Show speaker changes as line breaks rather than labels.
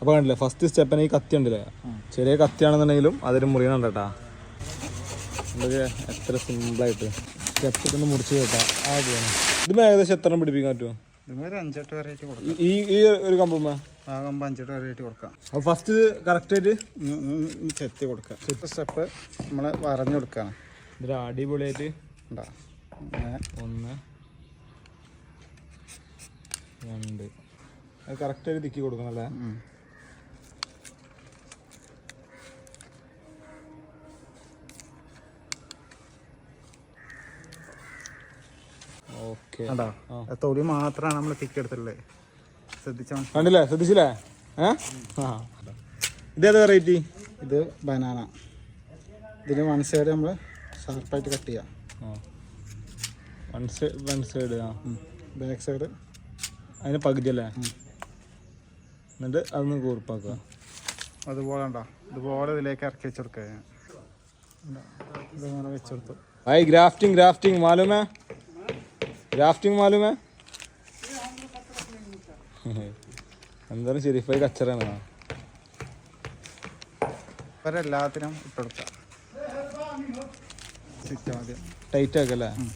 അപ്പോൾ കണ്ടില്ലേ ഫസ്റ്റ് സ്റ്റെപ്പിന് ഈ കത്തി ഉണ്ടല്ലേ? ചെറിയ കത്തിയാണെന്നുണ്ടെങ്കിലും അതൊരു മുറിയണം കേട്ടാ എത്ര സിമ്പിളായിട്ട് സ്റ്റെപ്പ് ഒന്ന് മുറിച്ച് കേട്ടാ. ആ പോകണം ഇത് ഏകദേശം എത്ര പിടിപ്പിക്കാൻ പറ്റുമോ ഈ ഈ ഒരു കമ്പുമ്മ
ആകുമ്പോൾ അഞ്ചെട്ട് വരെയായിട്ട് കൊടുക്കാം.
അപ്പോൾ ഫസ്റ്റ് കറക്റ്റായിട്ട്
ചെത്തി സ്റ്റെപ്പ് നമ്മൾ വരഞ്ഞു കൊടുക്കുകയാണ്.
ഇതൊരു അടിപൊളിയായിട്ട്.
ഉണ്ടാ
ഒന്ന്. രണ്ട്. അത് കറക്റ്റായിട്ട് തിക്കി കൊടുക്കണം അല്ലേ?
കണ്ടോ? തൊലി മാത്രമാണ് നമ്മൾ തിക്ക് എടുത്തിട്ടുള്ളത് ശ്രദ്ധിച്ചോ
കണ്ടില്ലേ? ശ്രദ്ധിച്ചില്ലേ? ആ. ഇതേതാ വെറൈറ്റി
ഇത് ബനാന ഇതിന് വൺ സൈഡ് നമ്മൾ ഷാർപ്പായിട്ട് കട്ട് ചെയ്യാം.
വൺ സൈഡ് വൺ സൈഡ് ആ.
ബാക്ക് സൈഡ്
അതിന് പകുതി അല്ലേ എന്നിട്ട് അതൊന്ന് കൂർപ്പാക്കുക.
അതുപോലെ ഉണ്ടോ ഇതുപോലെ ഇതിലേക്ക് ഇറക്കി വെച്ചെടുക്കുക കൊടുക്കുക വെച്ചെടുത്തു ഉണ്ടോ? ഗ്രാഫ്റ്റിംഗ് ഗ്രാഫ്റ്റിംഗ് കൊടുത്തു.
भाई ग्राफ्टिंग ग्राफ्टिंग मालूम है ग्राफ्टिंग मालूम है എന്തായാലും ഷെരീഫായി കച്ചറാണ്
ഇവരെല്ലാത്തിനും ഇട്ട് കൊടുക്കാം ചുറ്റാദ്യം
ടൈറ്റ് ആക്കല്ലേ
ഉം.